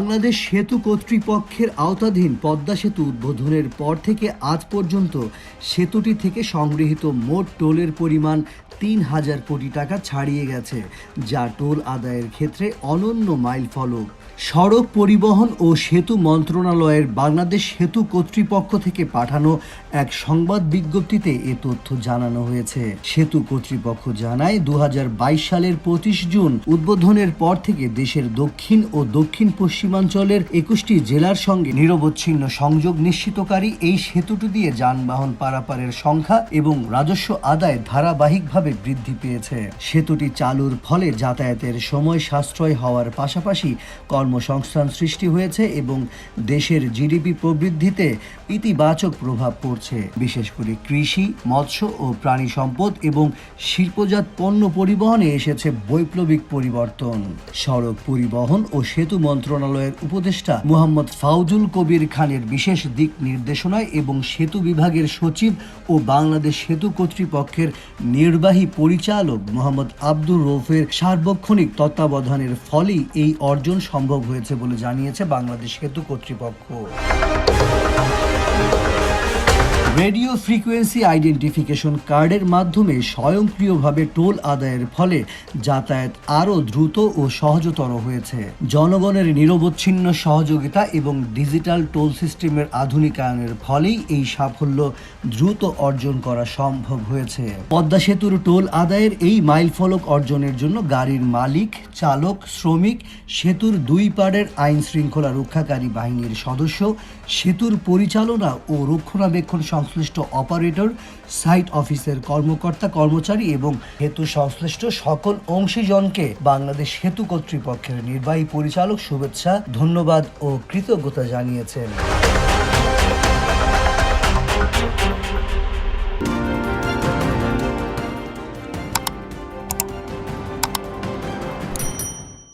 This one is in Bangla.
বাংলাদেশ সেতু কর্তৃপক্ষের আওতাধীন পদ্মা সেতু উদ্বোধনের পর থেকে আজ পর্যন্ত সেতুটি থেকে সংগৃহীত মোট টোলের পরিমাণ তিন হাজার কোটি টাকা ছাড়িয়ে গেছে, যা টোল আদায়ের ক্ষেত্রে অনন্য মাইল ফলক সড়ক পরিবহন ও সেতু মন্ত্রণালয়ের বাংলাদেশ সেতু কর্তৃপক্ষ থেকে পাঠানো এক সংবাদ বিজ্ঞপ্তিতে এ তথ্য জানানো হয়েছে। সেতু কর্তৃপক্ষ জানায় দু হাজার বাইশ সালের পঁচিশ জুন উদ্বোধনের পর থেকে দেশের দক্ষিণ ও দক্ষিণ পশ্চিমাঞ্চলের একুশটি জেলার সঙ্গে নিরবচ্ছিন্ন সংযোগ নিশ্চিতকারী এই সেতুটি দিয়ে যানবাহন পারাপারের সংখ্যা এবং রাজস্ব আদায় ধারাবাহিকভাবে বৃদ্ধি পেয়েছে। সেতুটি চালুর ফলে যাতায়াতের সময় সাশ্রয় হওয়ার পাশাপাশি কর্মসংস্থান সৃষ্টি হয়েছে এবং দেশের জিডিপি প্রবৃদ্ধিতে ইতিবাচক প্রভাব পড়ছে। বিশেষ করে কৃষি, মৎস্য ও প্রাণী সম্পদ এবং শিল্পজাত পণ্য পরিবহনে এসেছে বৈপ্লবিক পরিবর্তন। সড়ক পরিবহন ও সেতু মন্ত্রণালয়ের উপদেষ্টা মুহাম্মদ ফাউজুল কবির খানের বিশেষ দিক নির্দেশনায় এবং সেতু বিভাগের সচিব ও বাংলাদেশ সেতু কর্তৃপক্ষের নির্বাহী পরিচালক মোহাম্মদ আব্দুর রৌফের সার্বক্ষণিক তত্ত্বাবধানের ফলেই এই অর্জন সম্ভব হয়েছে বলে জানিয়েছে বাংলাদেশ সেতু কর্তৃপক্ষ। রেডিও ফ্রিকোয়েন্সি আইডেন্টিফিকেশন কার্ডের মাধ্যমে স্বয়ংক্রিয়ভাবে টোল আদায়ের ফলে যাতায়াত আরও দ্রুত ও সহজতর হয়েছে। জনগণের নিরবচ্ছিন্ন সহযোগিতা এবং ডিজিটাল টোল সিস্টেমের আধুনিকায়নের ফলেই এই সাফল্য দ্রুত অর্জন করা সম্ভব হয়েছে। পদ্মা সেতুর টোল আদায়ের এই মাইল ফলক অর্জনের জন্য গাড়ির মালিক, চালক, শ্রমিক, সেতুর দুই পাড়ের আইন শৃঙ্খলা রক্ষাকারী বাহিনীর সদস্য, সেতুর পরিচালনা ও রক্ষণাবেক্ষণ সংশ্লিষ্ট অপারেটর, সাইট অফিসের কর্মকর্তা, কর্মচারী এবং হেতু সংশ্লিষ্ট সকল অংশীজনকে বাংলাদেশ হেতু কর্তৃপক্ষের নির্বাহী পরিচালক শুভেচ্ছা, ধন্যবাদ ও কৃতজ্ঞতা জানিয়েছেন।